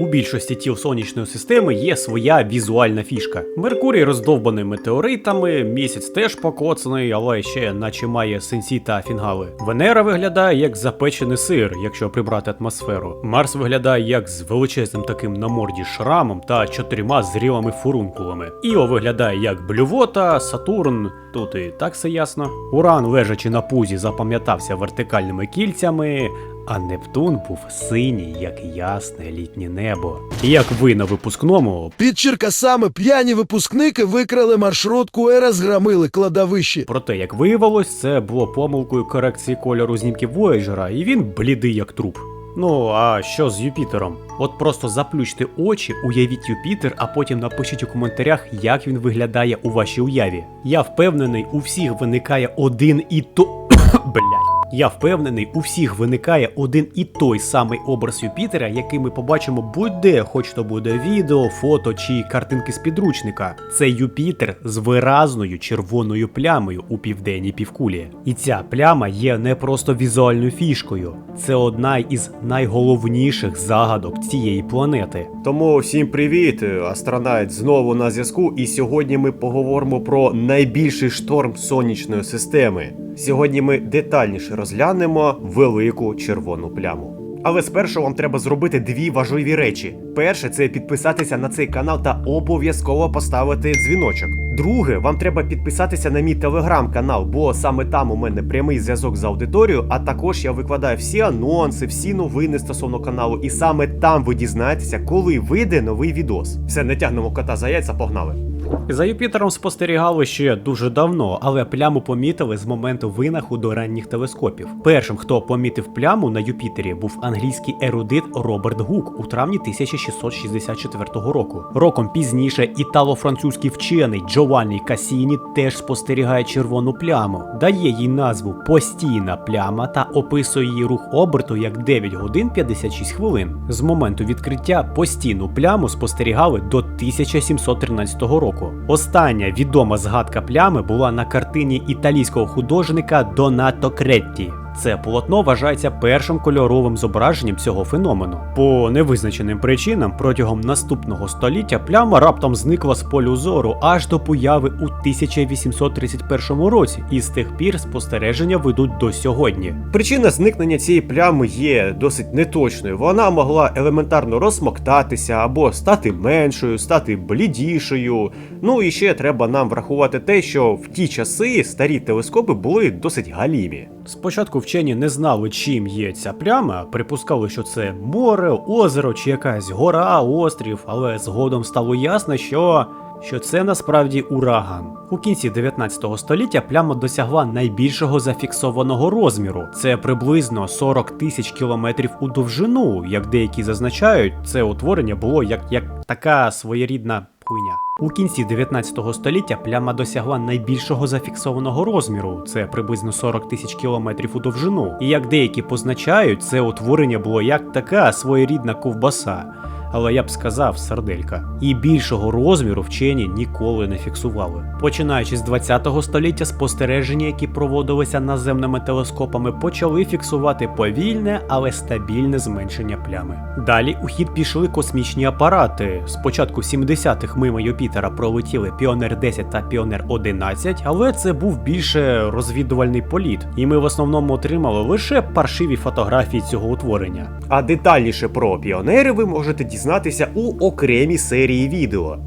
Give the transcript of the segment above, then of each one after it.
У більшості тіл сонячної системи є своя візуальна фішка. Меркурій роздовбаний метеоритами, місяць теж покоцаний, але ще наче має сенсі та фінгали. Венера виглядає як запечений сир, якщо прибрати атмосферу. Марс виглядає як з величезним таким на морді шрамом та чотирма зрілими фурункулами. Іо виглядає як блювота, Сатурн. Тут і так все ясно. Уран, лежачи на пузі, запам'ятався вертикальними кільцями, а Нептун був синій, як ясне літнє небо. Як ви на випускному, Під Черкасами п'яні випускники викрали маршрутку і розгромили кладовище. проте, як виявилось, це було помилкою корекції кольору знімків Вояджера, і він блідий як труп. Ну а що з Юпітером? От просто заплющте очі, уявіть Юпітер, а потім напишіть у коментарях, як він виглядає у вашій уяві. Я впевнений, у всіх виникає один і то. Блять. Я впевнений, у всіх виникає один і той самий образ Юпітера, який ми побачимо будь-де, хоч то буде відео, фото чи картинки з підручника. Це Юпітер з виразною червоною плямою у південній півкулі. І ця пляма є не просто візуальною фішкою, це одна із найголовніших загадок цієї планети. Тому всім привіт! Астронавт знову на зв'язку, і сьогодні ми поговоримо про найбільший шторм сонячної системи. Сьогодні ми детальніше розглянемо велику червону пляму. Але спершу вам треба зробити дві важливі речі. Перше це підписатися на цей канал та обов'язково поставити дзвіночок. Друге, вам треба підписатися на мій телеграм-канал, бо саме там у мене прямий зв'язок з аудиторією, а також я викладаю всі анонси, всі новини стосовно каналу, і саме там ви дізнаєтеся, коли вийде новий відос. Все, не тягнемо кота за яйця, погнали. За Юпітером спостерігали ще дуже давно, але пляму помітили з моменту винаходу ранніх телескопів. Першим, хто помітив пляму на Юпітері, був англійський ерудит Роберт Гук у травні 1664 року. Роком пізніше італо-французький вчений Джованні Касіні теж спостерігає червону пляму, дає їй назву постійна пляма та описує її рух оберту як 9 годин 56 хвилин. З моменту відкриття постійну пляму спостерігали до 1713 року. Остання відома згадка плями була на картині італійського художника Донато Кретті. Це полотно вважається першим кольоровим зображенням цього феномену. По невизначеним причинам протягом наступного століття пляма раптом зникла з полю зору аж до появи у 1831 році, і з тих пір спостереження ведуть до сьогодні. Причина зникнення цієї плями є досить неточною. Вона могла елементарно розсмоктатися або стати меншою, стати блідішою. Ну і ще треба нам врахувати те, що в ті часи старі телескопи були досить галімі. Спочатку вчені не знали, чим є ця пляма, припускали, що це море, озеро чи якась гора, острів, але згодом стало ясно, що. Що це насправді ураган. У кінці 19 століття пляма досягла найбільшого зафіксованого розміру. Це приблизно 40 тисяч кілометрів у довжину. Як деякі зазначають, це утворення було як, як така своєрідна хуйня. У кінці 19 століття пляма досягла найбільшого зафіксованого розміру, це приблизно 40 тисяч кілометрів у довжину. І як деякі позначають, це утворення було як така своєрідна ковбаса. Але я б сказав сарделька. І більшого розміру вчені ніколи не фіксували. Починаючи з 20 століття, спостереження, які проводилися наземними телескопами, почали фіксувати повільне, але стабільне зменшення плями. Далі у хід пішли космічні апарати. Спочатку 70-х мимо Юпітера пролетіли Піонер 10 та Піонер 11, але це був більше розвідувальний політ, і ми в основному отримали лише паршиві фотографії цього утворення. А детальніше про піонери ви можете дізнатися у окремій серії відео,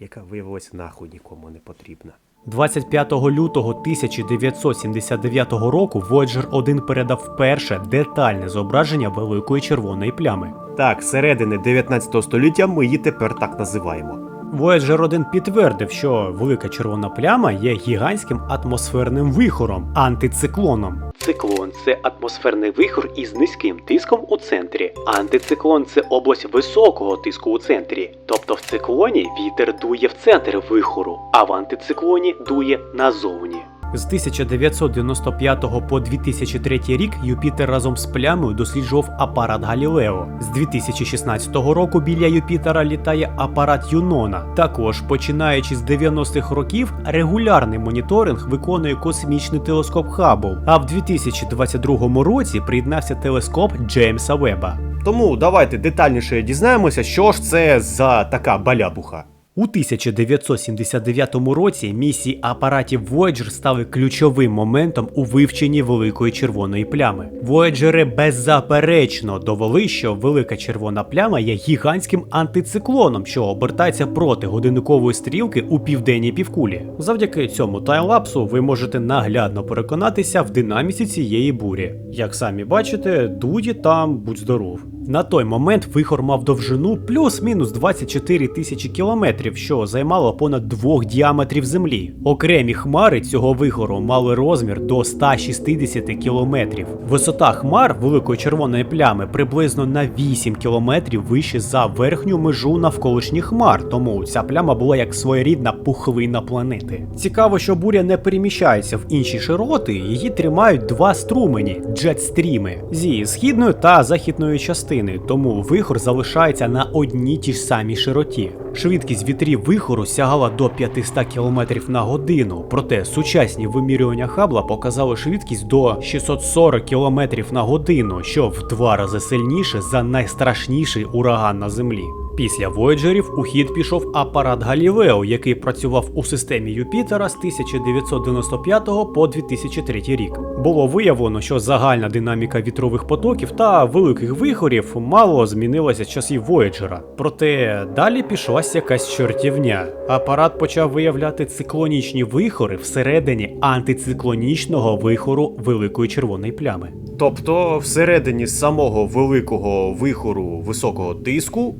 яка виявилась нахуй нікому не потрібна. 25 лютого 1979 року Voyager 1 передав перше детальне зображення великої червоної плями. Так, середини 19 століття ми її тепер так називаємо. Voyager 1 підтвердив, що велика червона пляма є гігантським атмосферним вихором, антициклоном. Циклон це атмосферний вихор із низьким тиском у центрі. Антициклон це область високого тиску у центрі. Тобто в циклоні вітер дує в центр вихору, а в антициклоні дує назовні. З 1995 по 2003 рік Юпітер разом з плямою досліджував апарат Галілео. З 2016 року біля Юпітера літає апарат Юнона. Також, починаючи з 90-х років, регулярний моніторинг виконує космічний телескоп Хаббл. А в 2022 році приєднався телескоп Джеймса Веба. Тому давайте детальніше дізнаємося, що ж це за така балябуха. У 1979 році місії апаратів Voyager стали ключовим моментом у вивченні великої червоної плями. Вояджери беззаперечно довели, що велика червона пляма є гігантським антициклоном, що обертається проти годинникової стрілки у південній півкулі. Завдяки цьому таймлапсу ви можете наглядно переконатися в динаміці цієї бурі. Як самі бачите, дуді там будь здоров. На той момент вихор мав довжину плюс-мінус 24 тисячі кілометрів, що займало понад двох діаметрів землі. Окремі хмари цього вихору мали розмір до 160 кілометрів. Висота хмар великої червоної плями приблизно на 8 кілометрів вище за верхню межу навколишніх хмар, тому ця пляма була як своєрідна пухлина планети. Цікаво, що буря не переміщається в інші широти, її тримають два струмені джетстріми зі східної та західної частини, тому вихор залишається на одній тій ж самій широті. Швидкість вітрів вихору сягала до 500 км на годину, проте сучасні вимірювання Хабла показали швидкість до 640 км на годину, що в два рази сильніше за найстрашніший ураган на землі. Після Вояджерів у хід пішов апарат Галілео, який працював у системі Юпітера з 1995 по 2003 рік. Було виявлено, що загальна динаміка вітрових потоків та великих вихорів мало змінилася з часів Вояджера. Проте далі пішлась якась чортівня. Апарат почав виявляти циклонічні вихори всередині антициклонічного вихору великої червоної плями. Тобто, всередині самого великого вихору високого тиску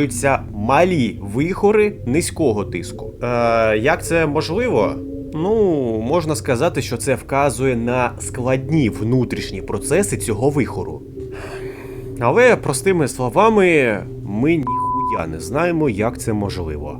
утворюються малі вихори низького тиску. Е, як це можливо? Ну, можна сказати, що це вказує на складні внутрішні процеси цього вихору. Але простими словами, ми ніхуя не знаємо, як це можливо.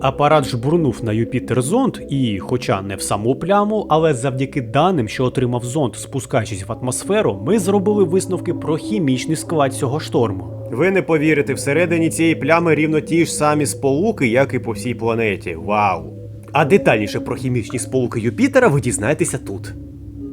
Апарат жбурнув на Юпітер зонд, і, хоча не в саму пляму, але завдяки даним, що отримав зонд, спускаючись в атмосферу, ми зробили висновки про хімічний склад цього шторму. Ви не повірите, всередині цієї плями рівно ті ж самі сполуки, як і по всій планеті. Вау! А детальніше про хімічні сполуки Юпітера ви дізнаєтеся тут.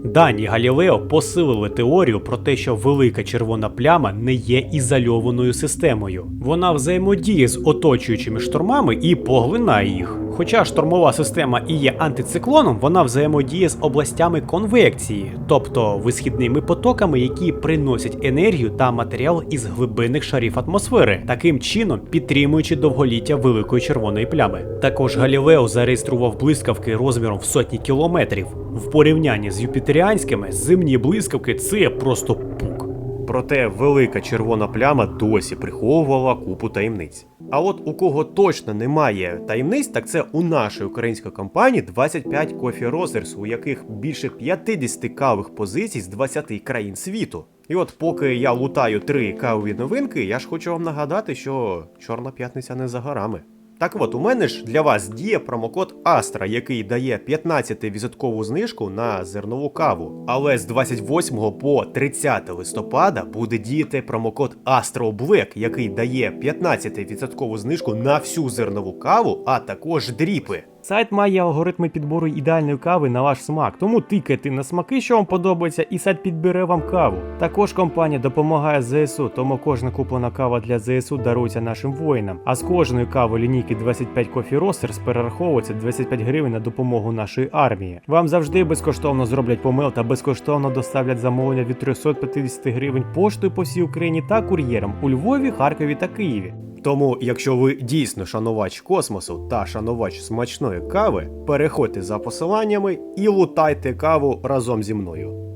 Дані Галілео посилили теорію про те, що велика червона пляма не є ізольованою системою. Вона взаємодіє з оточуючими штормами і поглинає їх. Хоча штормова система і є антициклоном, вона взаємодіє з областями конвекції, тобто висхідними потоками, які приносять енергію та матеріал із глибинних шарів атмосфери, таким чином підтримуючи довголіття великої червоної плями. Також Галілео зареєстрував блискавки розміром в сотні кілометрів. В порівнянні з юпітеріанськими земні блискавки це просто пук. Проте велика червона пляма досі приховувала купу таємниць. А от у кого точно немає таємниць, так це у нашої української компанії 25 Coffee Roasters, у яких більше 50 кавих позицій з 20 країн світу. І от поки я лутаю три кавові новинки, я ж хочу вам нагадати, що Чорна п'ятниця не за горами. Так от, у мене ж для вас діє промокод Астра, який дає 15% знижку на зернову каву. Але з 28 по 30 листопада буде діяти промокод AstroBlack, який дає 15% знижку на всю зернову каву, а також дріпи. Сайт має алгоритми підбору ідеальної кави на ваш смак, тому тикайте на смаки, що вам подобається, і сайт підбере вам каву. Також компанія допомагає ЗСУ, тому кожна куплена кава для ЗСУ дарується нашим воїнам. А з кожної кави лінійки 25 Coffee Roasters перераховується 25 гривень на допомогу нашої армії. Вам завжди безкоштовно зроблять помил та безкоштовно доставлять замовлення від 350 гривень поштою по всій Україні та кур'єром у Львові, Харкові та Києві. Тому, якщо ви дійсно шанувач космосу та шанувач смачної кави, переходьте за посиланнями і лутайте каву разом зі мною.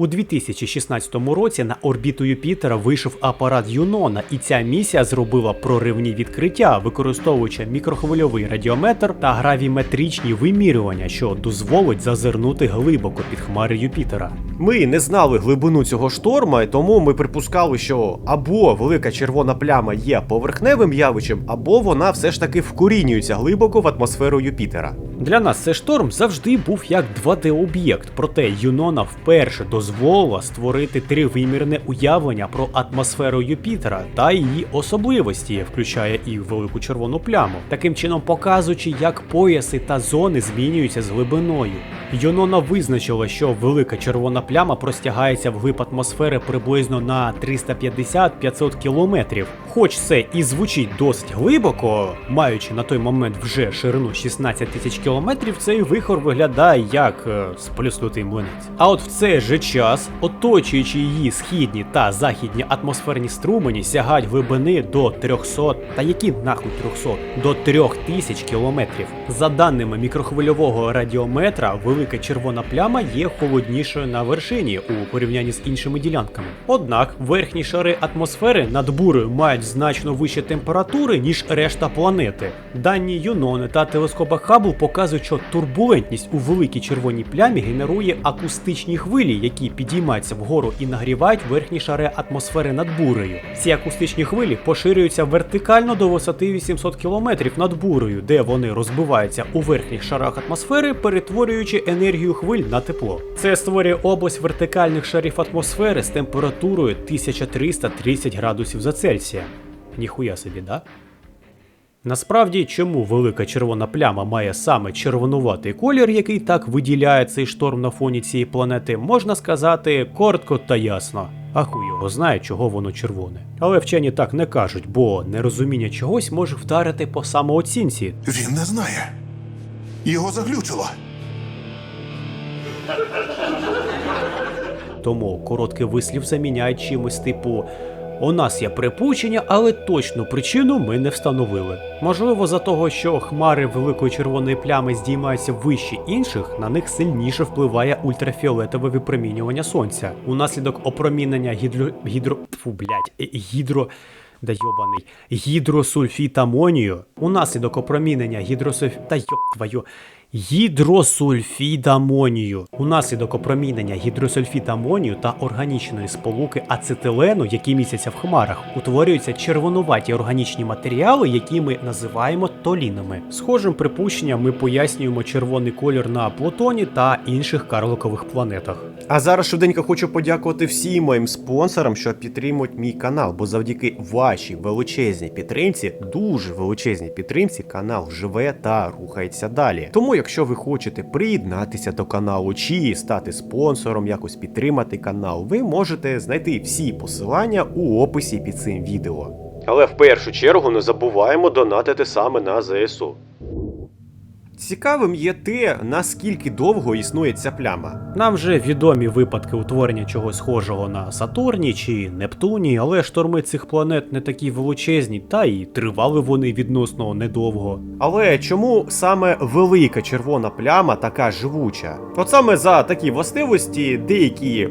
У 2016 році на орбіту Юпітера вийшов апарат Юнона, і ця місія зробила проривні відкриття, використовуючи мікрохвильовий радіометр та гравіметричні вимірювання, що дозволить зазирнути глибоко під хмари Юпітера. Ми не знали глибину цього шторма, і тому ми припускали, що або велика червона пляма є поверхневим явищем, або вона все ж таки вкорінюється глибоко в атмосферу Юпітера. Для нас цей шторм завжди був як 2D-об'єкт, проте Юнона вперше дозволила створити тривимірне уявлення про атмосферу Юпітера та її особливості, включає і велику червону пляму, таким чином показуючи, як пояси та зони змінюються з глибиною. Юнона визначила, що велика червона пляма простягається вглиб атмосфери приблизно на 350-500 кілометрів. Хоч це і звучить досить глибоко, маючи на той момент вже ширину 16 тисяч кілометрів, цей вихор виглядає як е, сплюснутий млинець. А от в цей же час, оточуючи її східні та західні атмосферні струмені, сягають глибини до 300, та які нахуй 300, до 3000 кілометрів. За даними мікрохвильового радіометра, велика червона пляма є холоднішою на вершині у порівнянні з іншими ділянками. Однак верхні шари атмосфери над бурею мають значно вищі температури, ніж решта планети. Дані Юнони та телескопа Хаббл показують, що турбулентність у великій червоній плямі генерує акустичні хвилі, які підіймаються вгору і нагрівають верхні шари атмосфери над бурею. Ці акустичні хвилі поширюються вертикально до висоти 800 км над бурею, де вони розбиваються у верхніх шарах атмосфери, перетворюючи енергію хвиль на тепло. Це створює область вертикальних шарів атмосфери з температурою 1330 градусів за Цельсія. Ніхуя собі, да? Насправді, чому велика червона пляма має саме червонуватий колір, який так виділяє цей шторм на фоні цієї планети, можна сказати коротко та ясно. А хуй його знає, чого воно червоне. Але вчені так не кажуть, бо нерозуміння чогось може вдарити по самооцінці. Він не знає. Його заглючило. Тому короткий вислів заміняють чимось типу. У нас є припущення, але точну причину ми не встановили. Можливо, за того, що хмари великої червоної плями здіймаються вище інших, на них сильніше впливає ультрафіолетове випромінювання сонця. Унаслідок опромінення гідро... гідро... Фу, блядь, е, гідро... Да йобаний. Гідросульфіт. Унаслідок опромінення гідросульф... Та йоб твою. Гідросульфід амонію. Унаслідок опромінення гідросульфід амонію та органічної сполуки ацетилену, які містяться в хмарах, утворюються червонуваті органічні матеріали, які ми називаємо толінами. Схожим припущенням ми пояснюємо червоний колір на Плутоні та інших карликових планетах. А зараз швиденько хочу подякувати всім моїм спонсорам, що підтримують мій канал, бо завдяки вашій величезній підтримці, дуже величезній підтримці, канал живе та рухається далі. Тому, якщо ви хочете приєднатися до каналу чи стати спонсором, якось підтримати канал, ви можете знайти всі посилання у описі під цим відео. Але в першу чергу не забуваємо донатити саме на ЗСУ. Цікавим є те, наскільки довго існує ця пляма. Нам вже відомі випадки утворення чогось схожого на Сатурні чи Нептуні, але шторми цих планет не такі величезні, та й тривали вони відносно недовго. Але чому саме велика червона пляма така живуча? От саме за такі властивості деякі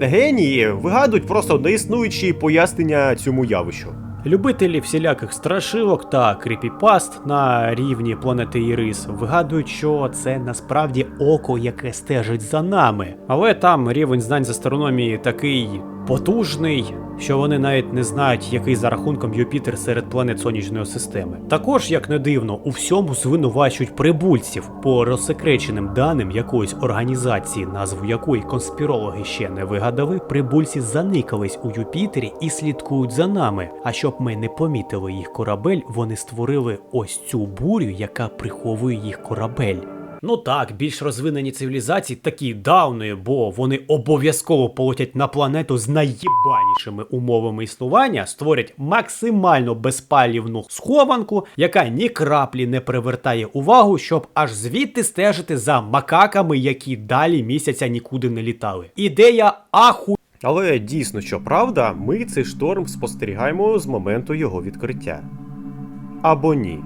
генії вигадують просто неіснуючі пояснення цьому явищу. Любителі всіляких страшилок та кріпіпаст на рівні планети Ірис вигадують, що це насправді око, яке стежить за нами. Але там рівень знань з астрономії такий потужний, що вони навіть не знають, який за рахунком Юпітер серед планет сонячної системи. Також, як не дивно, у всьому звинувачують прибульців по розсекреченим даним якоїсь організації, назву якої конспірологи ще не вигадали. Прибульці заникались у Юпітері і слідкують за нами. А щоб ми не помітили їх корабель, вони створили ось цю бурю, яка приховує їх корабель. Ну так, більш розвинені цивілізації такі дауни, бо вони обов'язково полетять на планету з найєбанішими умовами існування, створять максимально безпалівну схованку, яка ні краплі не привертає увагу, щоб аж звідти стежити за макаками, які далі місяця нікуди не літали. Ідея аху. Але дійсно, що правда, ми цей шторм спостерігаємо з моменту його відкриття. Або ні.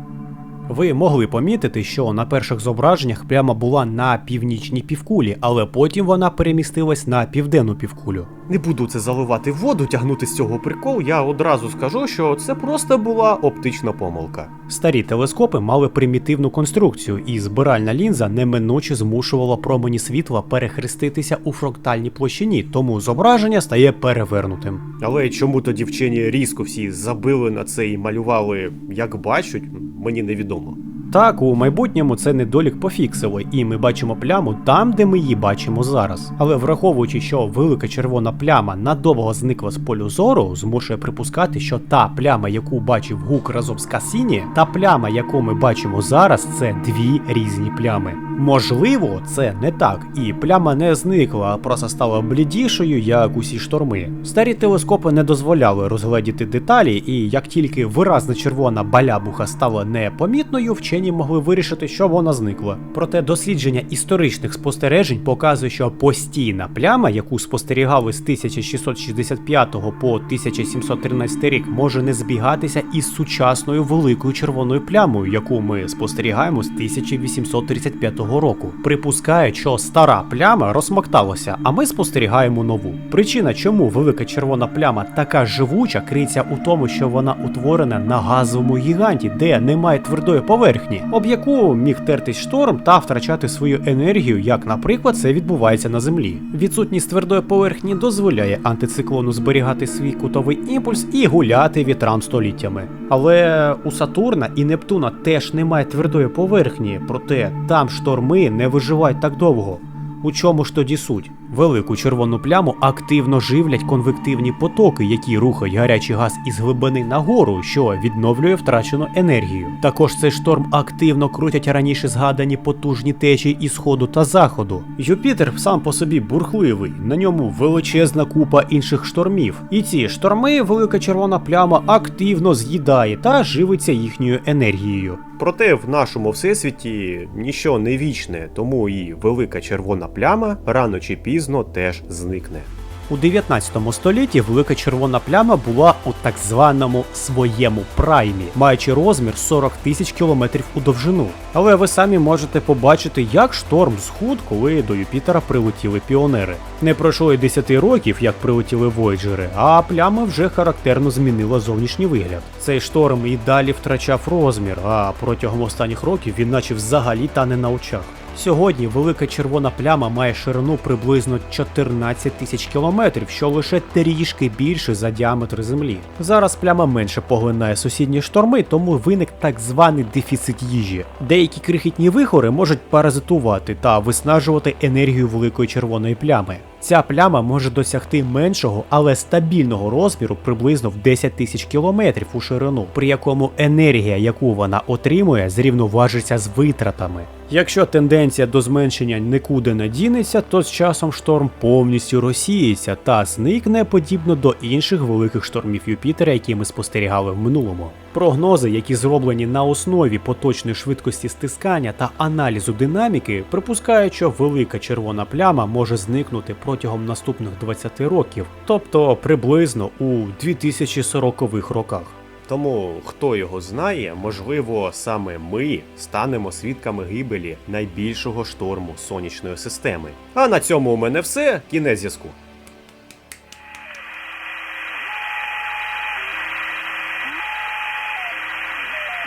Ви могли помітити, що на перших зображеннях пляма була на північній півкулі, але потім вона перемістилась на південну півкулю. Не буду це заливати в воду, тягнути з цього прикол. Я одразу скажу, що це просто була оптична помилка. Старі телескопи мали примітивну конструкцію, і збиральна лінза неминуче змушувала промені світла перехреститися у фрактальній площині, тому зображення стає перевернутим. Але чому тоді вчені різко всі забили на це і малювали, як бачать, мені невідомо. どうも。Так, у майбутньому це недолік пофіксили, і ми бачимо пляму там, де ми її бачимо зараз. Але враховуючи, що велика червона пляма надовго зникла з полю зору, змушує припускати, що та пляма, яку бачив гук разом з Касіні, та пляма, яку ми бачимо зараз, це дві різні плями. Можливо, це не так, і пляма не зникла, а просто стала блідішою, як усі шторми. Старі телескопи не дозволяли розгледіти деталі, і як тільки виразна червона балябуха стала непомітною, вчені могли вирішити, що вона зникла. Проте дослідження історичних спостережень показує, що постійна пляма, яку спостерігали з 1665 по 1713 рік, може не збігатися із сучасною великою червоною плямою, яку ми спостерігаємо з 1835 року. Припускають, що стара пляма розсмокталася, а ми спостерігаємо нову. Причина, чому велика червона пляма така живуча, криється у тому, що вона утворена на газовому гіганті, де немає твердої поверхні, об яку міг тертись шторм та втрачати свою енергію, як, наприклад, це відбувається на землі. Відсутність твердої поверхні дозволяє антициклону зберігати свій кутовий імпульс і гуляти вітрам століттями. Але у Сатурна і Нептуна теж немає твердої поверхні, проте там шторми не виживають так довго. У чому ж тоді суть? Велику червону пляму активно живлять конвективні потоки, які рухають гарячий газ із глибини нагору, що відновлює втрачену енергію. Також цей шторм активно крутять раніше згадані потужні течії із сходу та заходу. Юпітер сам по собі бурхливий, на ньому величезна купа інших штормів. І ці шторми велика червона пляма активно з'їдає та живиться їхньою енергією. Проте в нашому всесвіті ніщо не вічне, тому і велика червона пляма рано чи пізно теж зникне. У 19 столітті велика червона пляма була у так званому своєму праймі, маючи розмір 40 тисяч кілометрів у довжину. Але ви самі можете побачити, як шторм схуд, коли до Юпітера прилетіли піонери. Не пройшло й 10 років, як прилетіли Вояджери, а пляма вже характерно змінила зовнішній вигляд. Цей шторм і далі втрачав розмір, а протягом останніх років він наче взагалі тане на очах. Сьогодні велика червона пляма має ширину приблизно 14 тисяч кілометрів, що лише трішки більше за діаметр Землі. Зараз пляма менше поглинає сусідні шторми, тому виник так званий дефіцит їжі. Деякі крихітні вихори можуть паразитувати та виснажувати енергію великої червоної плями. Ця пляма може досягти меншого, але стабільного розміру приблизно в 10 тисяч кілометрів у ширину, при якому енергія, яку вона отримує, зрівноважиться з витратами. Якщо тенденція до зменшення нікуди не дінеться, то з часом шторм повністю розсіється та зникне подібно до інших великих штормів Юпітера, які ми спостерігали в минулому. Прогнози, які зроблені на основі поточної швидкості стискання та аналізу динаміки, припускають, що велика червона пляма може зникнути протягом наступних 20 років, тобто приблизно у 2040-х роках. Тому хто його знає, можливо, саме ми станемо свідками гибелі найбільшого шторму сонячної системи. А на цьому у мене все. Кінець зв'язку.